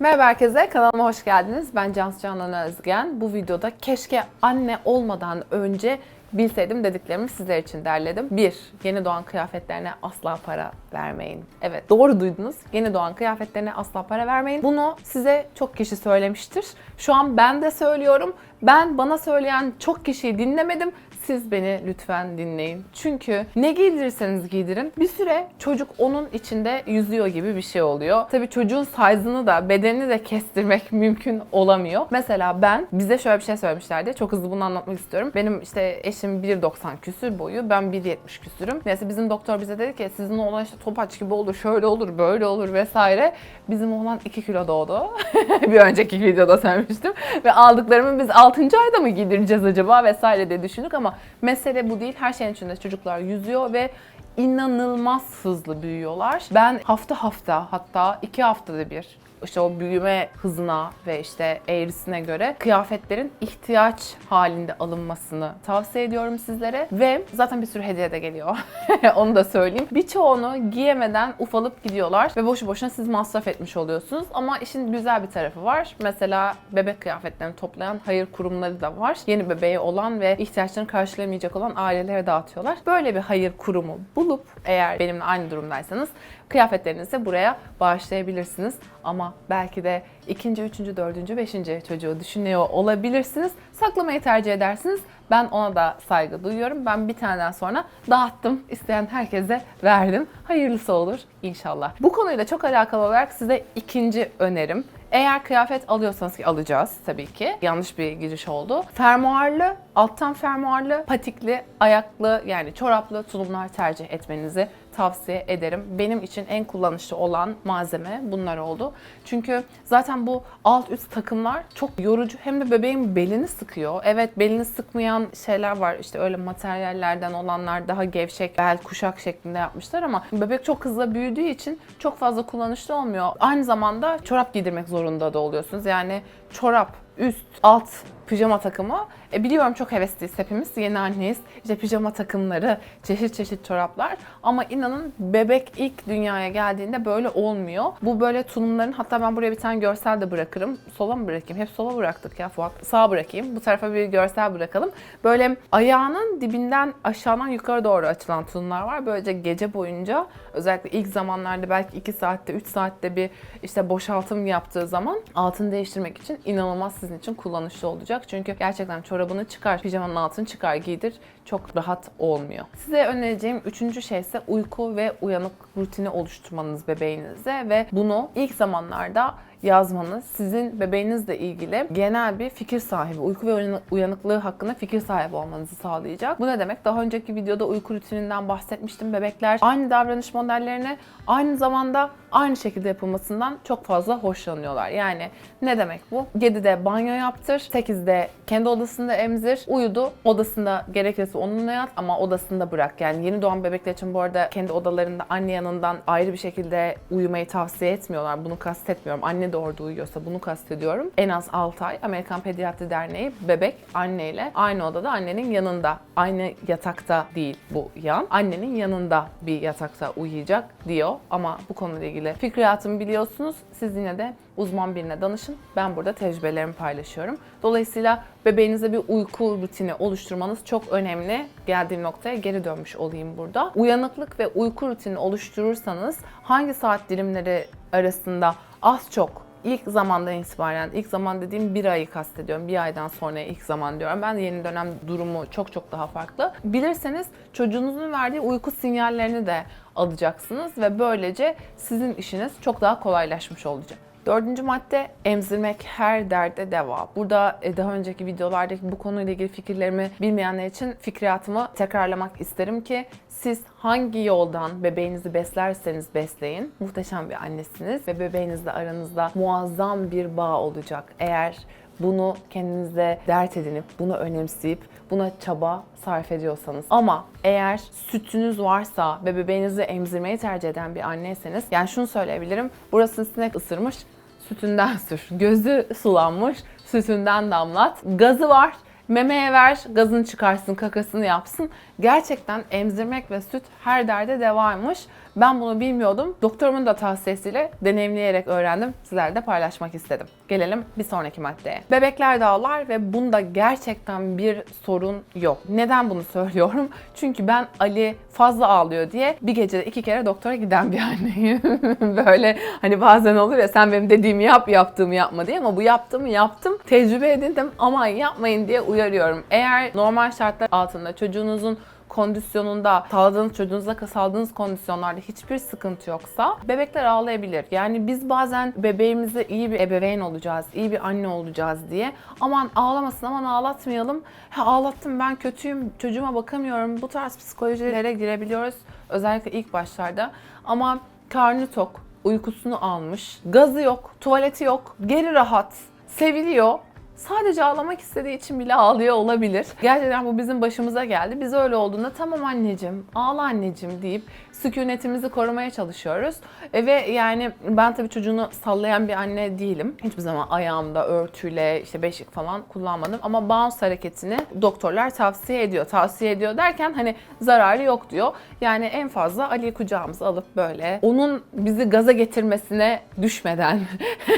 Merhaba herkese, kanalıma hoş geldiniz. Ben Cansu Canan Özgen. Bu videoda keşke anne olmadan önce bilseydim dediklerimi sizler için derledim. 1. Yeni doğan kıyafetlerine asla para vermeyin. Evet doğru duydunuz. Yeni doğan kıyafetlerine asla para vermeyin. Bunu size çok kişi söylemiştir. Şu an ben de söylüyorum. Ben bana söyleyen çok kişiyi dinlemedim. Siz beni lütfen dinleyin. Çünkü ne giydirirseniz giydirin bir süre çocuk onun içinde yüzüyor gibi bir şey oluyor. Tabii çocuğun size'ını da bedenini de kestirmek mümkün olamıyor. Mesela ben bize şöyle bir şey söylemişlerdi. Çok hızlı bunu anlatmak istiyorum. Benim işte eşim 1.90 küsür boyu. Ben 1.70 küsürüm. Neyse bizim doktor bize dedi ki sizin oğlan işte topaç gibi olur, şöyle olur, böyle olur vesaire. Bizim oğlan 2 kilo doğdu. bir önceki videoda söylemiştim. Ve aldıklarımı biz 6. ayda mı giydireceğiz acaba vesaire diye düşündük ama mesele bu değil. Her şeyin içinde çocuklar yüzüyor ve inanılmaz hızlı büyüyorlar. Ben hafta hafta hatta iki haftada bir işte o büyüme hızına ve işte eğrisine göre kıyafetlerin ihtiyaç halinde alınmasını tavsiye ediyorum sizlere. Ve zaten bir sürü hediye de geliyor. Onu da söyleyeyim. Birçoğunu giyemeden ufalıp gidiyorlar ve boşu boşuna siz masraf etmiş oluyorsunuz. Ama işin güzel bir tarafı var. Mesela bebek kıyafetlerini toplayan hayır kurumları da var. Yeni bebeği olan ve ihtiyaçlarını karşılayamayacak olan ailelere dağıtıyorlar. Böyle bir hayır kurumu bulup eğer benimle aynı durumdaysanız kıyafetlerinizi buraya bağışlayabilirsiniz. Ama belki de ikinci, üçüncü, dördüncü, beşinci çocuğu düşünüyor olabilirsiniz. Saklamayı tercih edersiniz. Ben ona da saygı duyuyorum. Ben bir taneden sonra dağıttım. İsteyen herkese verdim. Hayırlısı olur inşallah. Bu konuyla çok alakalı olarak size ikinci önerim. Eğer kıyafet alıyorsanız ki alacağız tabii ki. Yanlış bir giriş oldu. Fermuarlı, alttan fermuarlı, patikli, ayaklı yani çoraplı tulumlar tercih etmenizi tavsiye ederim. Benim için en kullanışlı olan malzeme bunlar oldu. Çünkü zaten bu alt üst takımlar çok yorucu hem de bebeğin belini sıkıyor. Evet belini sıkmayan şeyler var. İşte öyle materyallerden olanlar daha gevşek bel kuşak şeklinde yapmışlar ama bebek çok hızlı büyüdüğü için çok fazla kullanışlı olmuyor. Aynı zamanda çorap giydirmek zorunda da oluyorsunuz. Yani çorap, üst, alt pijama takımı. E biliyorum çok hevesliyiz hepimiz. Yeni anneyiz. İşte pijama takımları, çeşit çeşit çoraplar. Ama inanın bebek ilk dünyaya geldiğinde böyle olmuyor. Bu böyle tulumların hatta ben buraya bir tane görsel de bırakırım. Sola mı bırakayım? Hep sola bıraktık ya Fuat. Sağa bırakayım. Bu tarafa bir görsel bırakalım. Böyle ayağının dibinden aşağıdan yukarı doğru açılan tulumlar var. Böylece gece boyunca özellikle ilk zamanlarda belki 2 saatte 3 saatte bir işte boşaltım yaptığı zaman altını değiştirmek için inanılmaz sizin için kullanışlı olacak. Çünkü gerçekten çorabını çıkar, pijamanın altını çıkar giydir. Çok rahat olmuyor. Size önereceğim üçüncü şey ise uyku ve uyanık rutini oluşturmanız bebeğinize ve bunu ilk zamanlarda yazmanız sizin bebeğinizle ilgili genel bir fikir sahibi, uyku ve uyanı- uyanıklığı hakkında fikir sahibi olmanızı sağlayacak. Bu ne demek? Daha önceki videoda uyku rutininden bahsetmiştim. Bebekler aynı davranış modellerini aynı zamanda aynı şekilde yapılmasından çok fazla hoşlanıyorlar. Yani ne demek bu? 7'de banyo yaptır, 8'de kendi odasında emzir, uyudu, odasında gerekirse onunla yat ama odasında bırak. Yani yeni doğan bebekler için bu arada kendi odalarında anne yanından ayrı bir şekilde uyumayı tavsiye etmiyorlar. Bunu kastetmiyorum. Anne de orada uyuyorsa bunu kastediyorum. En az 6 ay Amerikan Pediatri Derneği bebek anneyle aynı odada annenin yanında. Aynı yatakta değil bu yan. Annenin yanında bir yatakta uyuyacak diyor. Ama bu konuyla ilgili fikriyatımı biliyorsunuz. Siz yine de uzman birine danışın. Ben burada tecrübelerimi paylaşıyorum. Dolayısıyla bebeğinize bir uyku rutini oluşturmanız çok önemli. Geldiğim noktaya geri dönmüş olayım burada. Uyanıklık ve uyku rutini oluşturursanız hangi saat dilimleri arasında az çok ilk zamandan itibaren, ilk zaman dediğim bir ayı kastediyorum. Bir aydan sonra ilk zaman diyorum. Ben yeni dönem durumu çok çok daha farklı. Bilirseniz çocuğunuzun verdiği uyku sinyallerini de alacaksınız ve böylece sizin işiniz çok daha kolaylaşmış olacak. Dördüncü madde emzirmek her derde deva. Burada e, daha önceki videolardaki bu konuyla ilgili fikirlerimi bilmeyenler için fikriyatımı tekrarlamak isterim ki siz hangi yoldan bebeğinizi beslerseniz besleyin muhteşem bir annesiniz ve bebeğinizle aranızda muazzam bir bağ olacak. Eğer bunu kendinize dert edinip, bunu önemseyip, buna çaba sarf ediyorsanız. Ama eğer sütünüz varsa ve bebeğinizi emzirmeyi tercih eden bir anneyseniz, yani şunu söyleyebilirim, burasını sinek ısırmış, sütünden sür. Gözü sulanmış, sütünden damlat. Gazı var, memeye ver, gazını çıkarsın, kakasını yapsın. Gerçekten emzirmek ve süt her derde devaymış. Ben bunu bilmiyordum. Doktorumun da tavsiyesiyle deneyimleyerek öğrendim. Sizlerle de paylaşmak istedim. Gelelim bir sonraki maddeye. Bebekler de ağlar ve bunda gerçekten bir sorun yok. Neden bunu söylüyorum? Çünkü ben Ali fazla ağlıyor diye bir gecede iki kere doktora giden bir anneyim. Böyle hani bazen olur ya sen benim dediğimi yap, yaptığımı yapma diye ama bu yaptığımı yaptım. Tecrübe edindim ama yapmayın diye uyarıyorum. Eğer normal şartlar altında çocuğunuzun kondisyonunda, sağladığınız çocuğunuzla sağladığınız kondisyonlarda hiçbir sıkıntı yoksa bebekler ağlayabilir. Yani biz bazen bebeğimize iyi bir ebeveyn olacağız, iyi bir anne olacağız diye aman ağlamasın aman ağlatmayalım. Ha ağlattım ben kötüyüm, çocuğuma bakamıyorum. Bu tarz psikolojilere girebiliyoruz özellikle ilk başlarda. Ama karnı tok, uykusunu almış, gazı yok, tuvaleti yok, geri rahat, seviliyor. Sadece ağlamak istediği için bile ağlıyor olabilir. Gerçekten bu bizim başımıza geldi. Biz öyle olduğunda tamam anneciğim, ağla anneciğim deyip sükunetimizi korumaya çalışıyoruz. E ve yani ben tabii çocuğunu sallayan bir anne değilim. Hiçbir zaman ayağımda örtüyle, işte beşik falan kullanmadım. Ama bounce hareketini doktorlar tavsiye ediyor. Tavsiye ediyor derken hani zararı yok diyor. Yani en fazla Ali'yi kucağımıza alıp böyle onun bizi gaza getirmesine düşmeden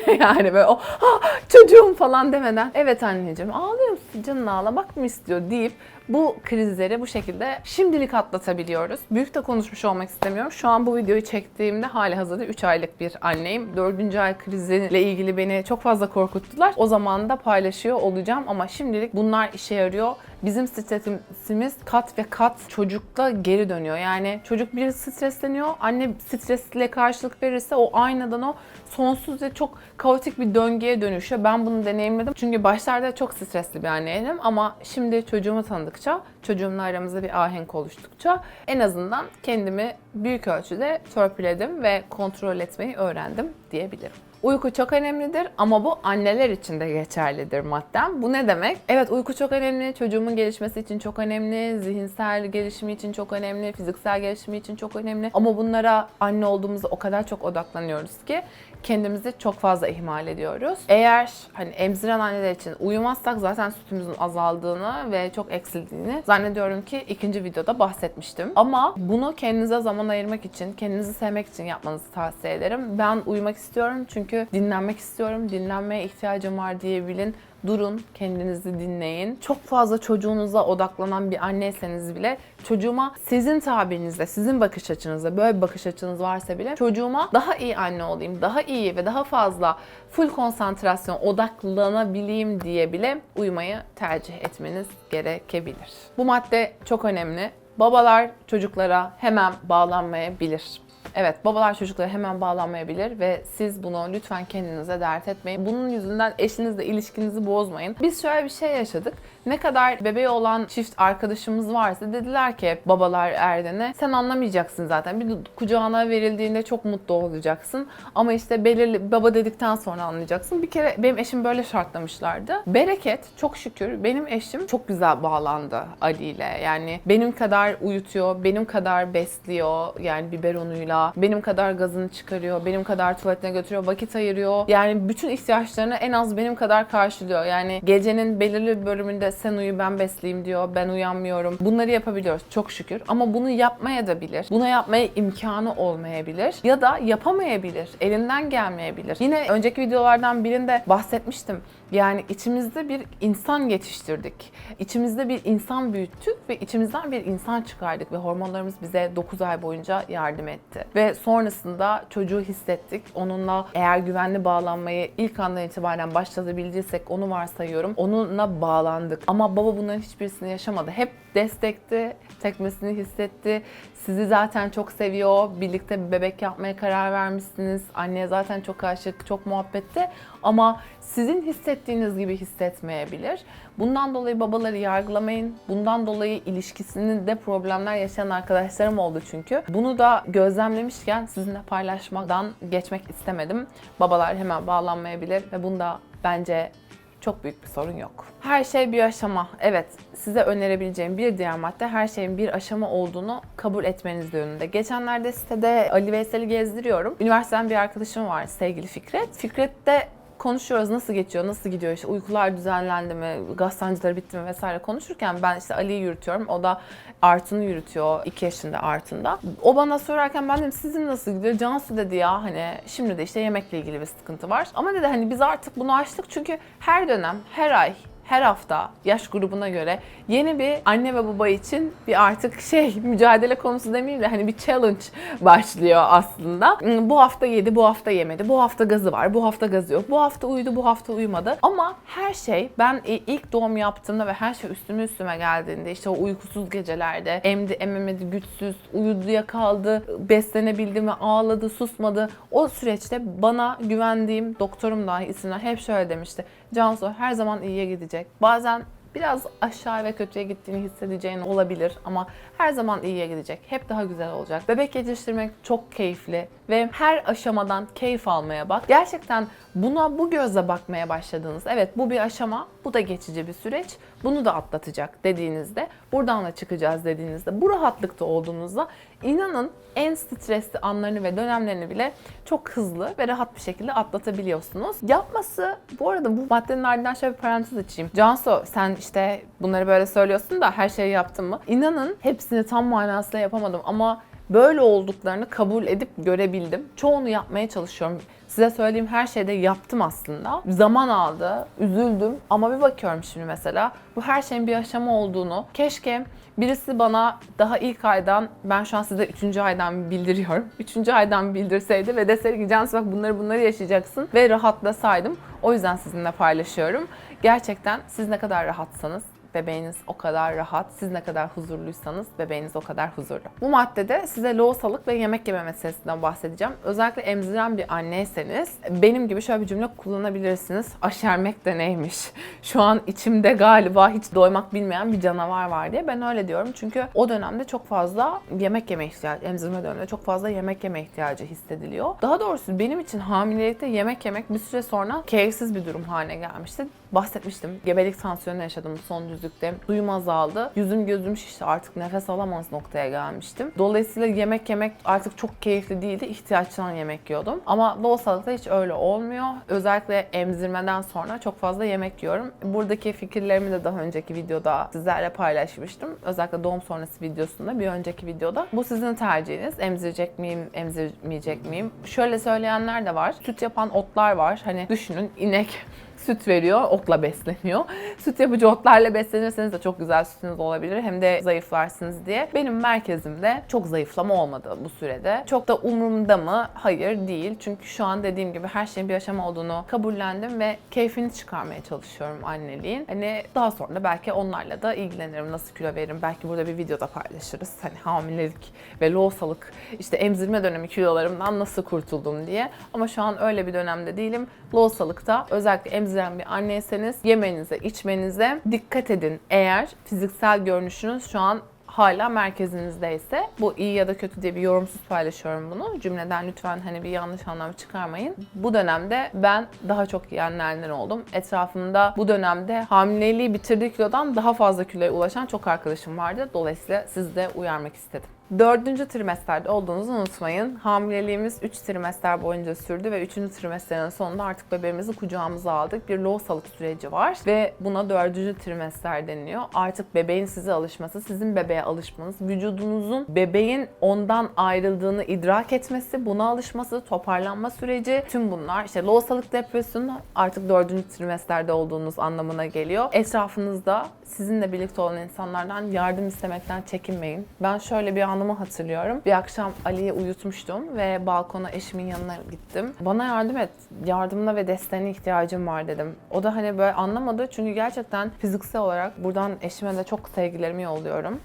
yani böyle o "Ah, çocuğum falan demeden evet anneciğim ağlıyor musun canın ağlamak mı istiyor deyip bu krizleri bu şekilde şimdilik atlatabiliyoruz. Büyük de konuşmuş olmak istemiyorum. Şu an bu videoyu çektiğimde hali hazırda 3 aylık bir anneyim. 4. ay kriziyle ilgili beni çok fazla korkuttular. O zaman da paylaşıyor olacağım ama şimdilik bunlar işe yarıyor. Bizim stresimiz kat ve kat çocukta geri dönüyor. Yani çocuk bir stresleniyor. Anne stresle karşılık verirse o aynadan o sonsuz ve çok kaotik bir döngüye dönüşüyor. Ben bunu deneyimledim. Çünkü başlarda çok stresli bir anneydim ama şimdi çocuğumu tanıdıkça, çocuğumla aramızda bir ahenk oluştukça en azından kendimi büyük ölçüde törpüledim ve kontrol etmeyi öğrendim diyebilirim. Uyku çok önemlidir ama bu anneler için de geçerlidir maddem. Bu ne demek? Evet uyku çok önemli, çocuğumun gelişmesi için çok önemli, zihinsel gelişimi için çok önemli, fiziksel gelişimi için çok önemli. Ama bunlara anne olduğumuzda o kadar çok odaklanıyoruz ki kendimizi çok fazla ihmal ediyoruz. Eğer hani emziren anneler için uyumazsak zaten sütümüzün azaldığını ve çok eksildiğini zannediyorum ki ikinci videoda bahsetmiştim. Ama bunu kendinize zaman ayırmak için, kendinizi sevmek için yapmanızı tavsiye ederim. Ben uyumak istiyorum çünkü dinlenmek istiyorum. Dinlenmeye ihtiyacım var diyebilin. Durun, kendinizi dinleyin. Çok fazla çocuğunuza odaklanan bir anneyseniz bile çocuğuma sizin tabirinizle, sizin bakış açınızla, böyle bir bakış açınız varsa bile çocuğuma daha iyi anne olayım, daha iyi ve daha fazla full konsantrasyon odaklanabileyim diye bile uyumayı tercih etmeniz gerekebilir. Bu madde çok önemli. Babalar çocuklara hemen bağlanmayabilir. Evet, babalar çocuklara hemen bağlanmayabilir ve siz bunu lütfen kendinize dert etmeyin. Bunun yüzünden eşinizle ilişkinizi bozmayın. Biz şöyle bir şey yaşadık. Ne kadar bebeği olan çift arkadaşımız varsa dediler ki babalar Erden'e sen anlamayacaksın zaten. Bir kucağına verildiğinde çok mutlu olacaksın. Ama işte belirli baba dedikten sonra anlayacaksın. Bir kere benim eşim böyle şartlamışlardı. Bereket çok şükür benim eşim çok güzel bağlandı Ali ile. Yani benim kadar uyutuyor, benim kadar besliyor. Yani biberonuyla benim kadar gazını çıkarıyor, benim kadar tuvaletine götürüyor, vakit ayırıyor. Yani bütün ihtiyaçlarını en az benim kadar karşılıyor. Yani gecenin belirli bir bölümünde sen uyu ben besleyeyim diyor, ben uyanmıyorum. Bunları yapabiliyoruz çok şükür. Ama bunu yapmaya da bilir. Buna yapmaya imkanı olmayabilir. Ya da yapamayabilir. Elinden gelmeyebilir. Yine önceki videolardan birinde bahsetmiştim. Yani içimizde bir insan yetiştirdik. İçimizde bir insan büyüttük ve içimizden bir insan çıkardık ve hormonlarımız bize 9 ay boyunca yardım etti. Ve sonrasında çocuğu hissettik. Onunla eğer güvenli bağlanmayı ilk andan itibaren başlatabildiysek onu varsayıyorum. Onunla bağlandık. Ama baba bunların hiçbirisini yaşamadı. Hep destekti, tekmesini hissetti. Sizi zaten çok seviyor. Birlikte bir bebek yapmaya karar vermişsiniz. Anneye zaten çok aşık, çok muhabbette. Ama sizin hissettiğiniz gibi hissetmeyebilir. Bundan dolayı babaları yargılamayın. Bundan dolayı ilişkisinin de problemler yaşayan arkadaşlarım oldu çünkü. Bunu da gözlemlemişken sizinle paylaşmadan geçmek istemedim. Babalar hemen bağlanmayabilir ve bunda bence çok büyük bir sorun yok. Her şey bir aşama. Evet, size önerebileceğim bir diğer madde her şeyin bir aşama olduğunu kabul etmeniz yönünde. Geçenlerde sitede Ali Veysel'i gezdiriyorum. Üniversiteden bir arkadaşım var sevgili Fikret. Fikret de konuşuyoruz nasıl geçiyor, nasıl gidiyor işte uykular düzenlendi mi, gaz bitti mi vesaire konuşurken ben işte Ali'yi yürütüyorum. O da Artun'u yürütüyor 2 yaşında Artun'da. O bana sorarken ben dedim sizin nasıl gidiyor? Cansu dedi ya hani şimdi de işte yemekle ilgili bir sıkıntı var. Ama dedi hani biz artık bunu aştık çünkü her dönem, her ay her hafta yaş grubuna göre yeni bir anne ve baba için bir artık şey mücadele konusu demeyeyim de hani bir challenge başlıyor aslında. Hmm, Bu hafta yedi, bu hafta yemedi. Bu hafta gazı var, bu hafta gazı yok. Bu hafta uyudu, bu hafta uyumadı. Ama her şey ben ilk doğum yaptığımda ve her şey üstüme üstüme geldiğinde işte o uykusuz gecelerde emdi, ememedi, güçsüz, uyuduya kaldı, beslenebildi mi, ağladı, susmadı. O süreçte bana güvendiğim doktorum dahi isimler hep şöyle demişti. Cansu her zaman iyiye gidecek. Bazen biraz aşağı ve kötüye gittiğini hissedeceğin olabilir ama her zaman iyiye gidecek. Hep daha güzel olacak. Bebek yetiştirmek çok keyifli ve her aşamadan keyif almaya bak. Gerçekten buna bu gözle bakmaya başladığınız, evet bu bir aşama, bu da geçici bir süreç, bunu da atlatacak dediğinizde, buradan da çıkacağız dediğinizde, bu rahatlıkta olduğunuzda inanın en stresli anlarını ve dönemlerini bile çok hızlı ve rahat bir şekilde atlatabiliyorsunuz. Yapması, bu arada bu maddenin ardından şöyle bir parantez açayım. Cansu sen işte bunları böyle söylüyorsun da her şeyi yaptın mı? İnanın hepsini tam manasıyla yapamadım ama böyle olduklarını kabul edip görebildim. Çoğunu yapmaya çalışıyorum. Size söyleyeyim her şeyde yaptım aslında. Zaman aldı, üzüldüm ama bir bakıyorum şimdi mesela bu her şeyin bir aşama olduğunu. Keşke birisi bana daha ilk aydan, ben şu an size 3. aydan bildiriyorum. 3. aydan bildirseydi ve deseydi ki Cansu bak bunları bunları yaşayacaksın ve rahatlasaydım. O yüzden sizinle paylaşıyorum. Gerçekten siz ne kadar rahatsanız bebeğiniz o kadar rahat, siz ne kadar huzurluysanız bebeğiniz o kadar huzurlu. Bu maddede size loğusalık ve yemek yeme meselesinden bahsedeceğim. Özellikle emziren bir anneyseniz benim gibi şöyle bir cümle kullanabilirsiniz. Aşermek de neymiş? Şu an içimde galiba hiç doymak bilmeyen bir canavar var diye ben öyle diyorum. Çünkü o dönemde çok fazla yemek yeme ihtiyacı, emzirme döneminde çok fazla yemek yeme ihtiyacı hissediliyor. Daha doğrusu benim için hamilelikte yemek yemek bir süre sonra keyifsiz bir durum haline gelmişti. Bahsetmiştim. Gebelik tansiyonu yaşadım son düzlükte. Duyum azaldı. Yüzüm gözüm şişti. Artık nefes alamaz noktaya gelmiştim. Dolayısıyla yemek yemek artık çok keyifli değildi. İhtiyaçtan yemek yiyordum. Ama loğusalıkta hiç öyle olmuyor. Özellikle emzirmeden sonra çok fazla yemek yiyorum. Buradaki fikirlerimi de daha önceki videoda sizlerle paylaşmıştım. Özellikle doğum sonrası videosunda bir önceki videoda. Bu sizin tercihiniz. Emzirecek miyim, emzirmeyecek miyim? Şöyle söyleyenler de var. Süt yapan otlar var. Hani düşünün inek süt veriyor, otla besleniyor. Süt yapıcı otlarla beslenirseniz de çok güzel sütünüz olabilir. Hem de zayıflarsınız diye. Benim merkezimde çok zayıflama olmadı bu sürede. Çok da umurumda mı? Hayır değil. Çünkü şu an dediğim gibi her şeyin bir aşama olduğunu kabullendim ve keyfini çıkarmaya çalışıyorum anneliğin. Hani daha sonra belki onlarla da ilgilenirim. Nasıl kilo veririm? Belki burada bir videoda paylaşırız. Hani hamilelik ve loğusalık, işte emzirme dönemi kilolarımdan nasıl kurtuldum diye. Ama şu an öyle bir dönemde değilim. Loğusalıkta özellikle emziren bir anneyseniz yemenize, içmenize dikkat edin. Eğer fiziksel görünüşünüz şu an hala merkezinizdeyse bu iyi ya da kötü diye bir yorumsuz paylaşıyorum bunu. Cümleden lütfen hani bir yanlış anlam çıkarmayın. Bu dönemde ben daha çok yiyenlerden oldum. Etrafımda bu dönemde hamileliği bitirdiği kilodan daha fazla kiloya ulaşan çok arkadaşım vardı. Dolayısıyla sizi de uyarmak istedim. Dördüncü trimesterde olduğunuzu unutmayın. Hamileliğimiz 3 trimester boyunca sürdü ve 3. trimesterin sonunda artık bebeğimizi kucağımıza aldık. Bir loğusalık süreci var ve buna dördüncü trimester deniliyor. Artık bebeğin size alışması, sizin bebeğe alışmanız, vücudunuzun bebeğin ondan ayrıldığını idrak etmesi, buna alışması, toparlanma süreci, tüm bunlar işte loğusalık depresyonu artık dördüncü trimesterde olduğunuz anlamına geliyor. Etrafınızda sizinle birlikte olan insanlardan yardım istemekten çekinmeyin. Ben şöyle bir anımı hatırlıyorum. Bir akşam Ali'yi uyutmuştum ve balkona eşimin yanına gittim. Bana yardım et, yardımına ve desteğine ihtiyacım var dedim. O da hani böyle anlamadı çünkü gerçekten fiziksel olarak buradan eşime de çok sevgilerimi yolluyorum.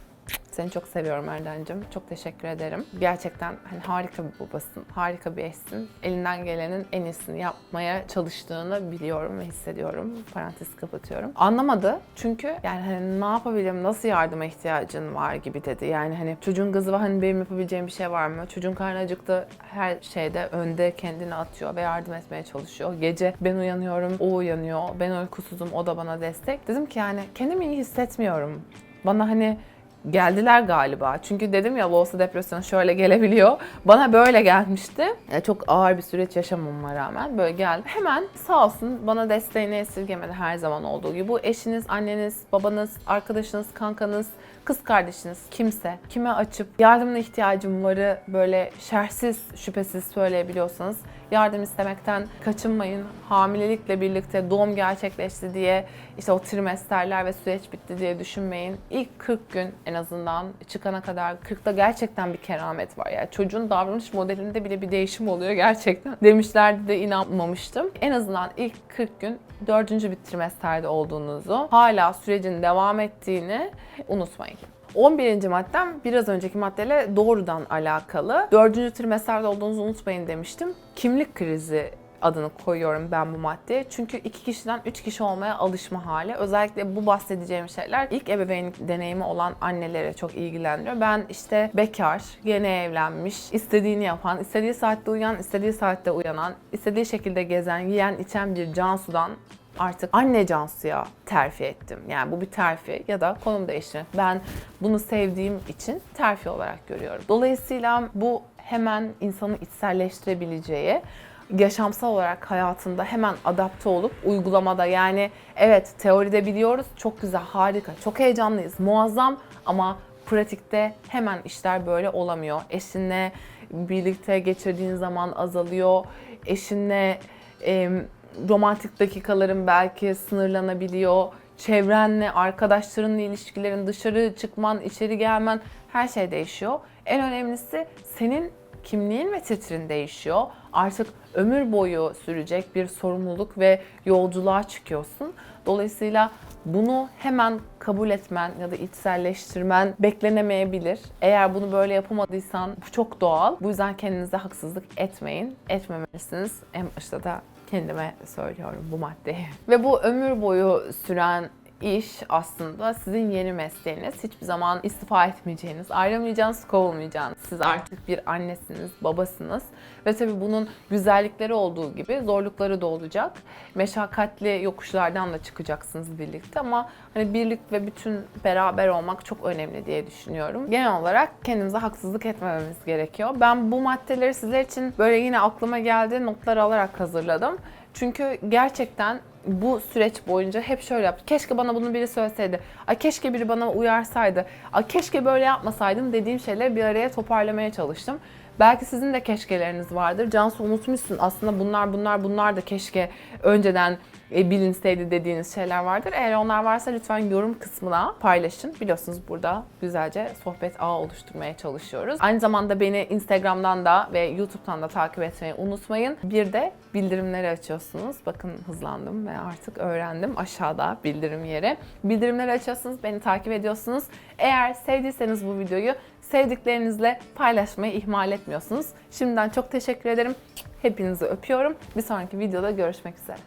Seni çok seviyorum Erden'cim. Çok teşekkür ederim. Gerçekten hani harika bir babasın, harika bir eşsin. Elinden gelenin en iyisini yapmaya çalıştığını biliyorum ve hissediyorum. Parantez kapatıyorum. Anlamadı çünkü yani hani ne yapabilirim, nasıl yardıma ihtiyacın var gibi dedi. Yani hani çocuğun gazı var, hani benim yapabileceğim bir şey var mı? Çocuğun karnı acıktı, her şeyde önde kendini atıyor ve yardım etmeye çalışıyor. Gece ben uyanıyorum, o uyanıyor. Ben uykusuzum, o da bana destek. Dedim ki yani kendimi iyi hissetmiyorum. Bana hani geldiler galiba. Çünkü dedim ya Loğusa depresyonu şöyle gelebiliyor. Bana böyle gelmişti. Ya çok ağır bir süreç yaşamama rağmen böyle geldi. Hemen sağ olsun bana desteğini esirgemedi her zaman olduğu gibi. Bu eşiniz, anneniz, babanız, arkadaşınız, kankanız, kız kardeşiniz, kimse, kime açıp yardımına ihtiyacım varı böyle şersiz, şüphesiz söyleyebiliyorsanız yardım istemekten kaçınmayın. Hamilelikle birlikte doğum gerçekleşti diye işte o trimesterler ve süreç bitti diye düşünmeyin. İlk 40 gün en azından çıkana kadar 40'ta gerçekten bir keramet var. Yani çocuğun davranış modelinde bile bir değişim oluyor gerçekten. Demişlerdi de inanmamıştım. En azından ilk 40 gün dördüncü bir trimesterde olduğunuzu, hala sürecin devam ettiğini unutmayın. 11. maddem biraz önceki maddeyle doğrudan alakalı. 4. trimesterde olduğunuzu unutmayın demiştim. Kimlik krizi adını koyuyorum ben bu maddeye. Çünkü iki kişiden üç kişi olmaya alışma hali. Özellikle bu bahsedeceğim şeyler ilk ebeveynlik deneyimi olan annelere çok ilgilendiriyor. Ben işte bekar, yeni evlenmiş, istediğini yapan, istediği saatte uyuyan, istediği saatte uyanan, istediği şekilde gezen, yiyen, içen bir Cansu'dan artık anne Cansu'ya terfi ettim. Yani bu bir terfi ya da konum değiştirme. Ben bunu sevdiğim için terfi olarak görüyorum. Dolayısıyla bu hemen insanı içselleştirebileceği, yaşamsal olarak hayatında hemen adapte olup uygulamada yani evet teoride biliyoruz çok güzel harika çok heyecanlıyız muazzam ama pratikte hemen işler böyle olamıyor. Eşinle birlikte geçirdiğin zaman azalıyor. Eşinle romantik dakikaların belki sınırlanabiliyor. Çevrenle, arkadaşlarınla ilişkilerin, dışarı çıkman, içeri gelmen her şey değişiyor. En önemlisi senin kimliğin ve titrin değişiyor. Artık ömür boyu sürecek bir sorumluluk ve yolculuğa çıkıyorsun. Dolayısıyla bunu hemen kabul etmen ya da içselleştirmen beklenemeyebilir. Eğer bunu böyle yapamadıysan bu çok doğal. Bu yüzden kendinize haksızlık etmeyin. Etmemelisiniz. En başta da kendime söylüyorum bu maddeyi. Ve bu ömür boyu süren iş aslında sizin yeni mesleğiniz. Hiçbir zaman istifa etmeyeceğiniz, ayrılmayacağınız, kovulmayacağınız. Siz artık bir annesiniz, babasınız. Ve tabii bunun güzellikleri olduğu gibi zorlukları da olacak. Meşakkatli yokuşlardan da çıkacaksınız birlikte ama hani birlik ve bütün beraber olmak çok önemli diye düşünüyorum. Genel olarak kendimize haksızlık etmememiz gerekiyor. Ben bu maddeleri sizler için böyle yine aklıma geldi notlar alarak hazırladım. Çünkü gerçekten bu süreç boyunca hep şöyle yaptım. Keşke bana bunu biri söyleseydi. Ay keşke biri bana uyarsaydı. Ay keşke böyle yapmasaydım dediğim şeyleri bir araya toparlamaya çalıştım. Belki sizin de keşkeleriniz vardır. Cansu unutmuşsun aslında bunlar bunlar bunlar da keşke önceden e, bilinseydi dediğiniz şeyler vardır. Eğer onlar varsa lütfen yorum kısmına paylaşın. Biliyorsunuz burada güzelce sohbet ağı oluşturmaya çalışıyoruz. Aynı zamanda beni Instagram'dan da ve YouTube'dan da takip etmeyi unutmayın. Bir de bildirimleri açıyorsunuz. Bakın hızlandım ve artık öğrendim aşağıda bildirim yeri. Bildirimleri açıyorsunuz, beni takip ediyorsunuz. Eğer sevdiyseniz bu videoyu sevdiklerinizle paylaşmayı ihmal etmiyorsunuz. Şimdiden çok teşekkür ederim. Hepinizi öpüyorum. Bir sonraki videoda görüşmek üzere.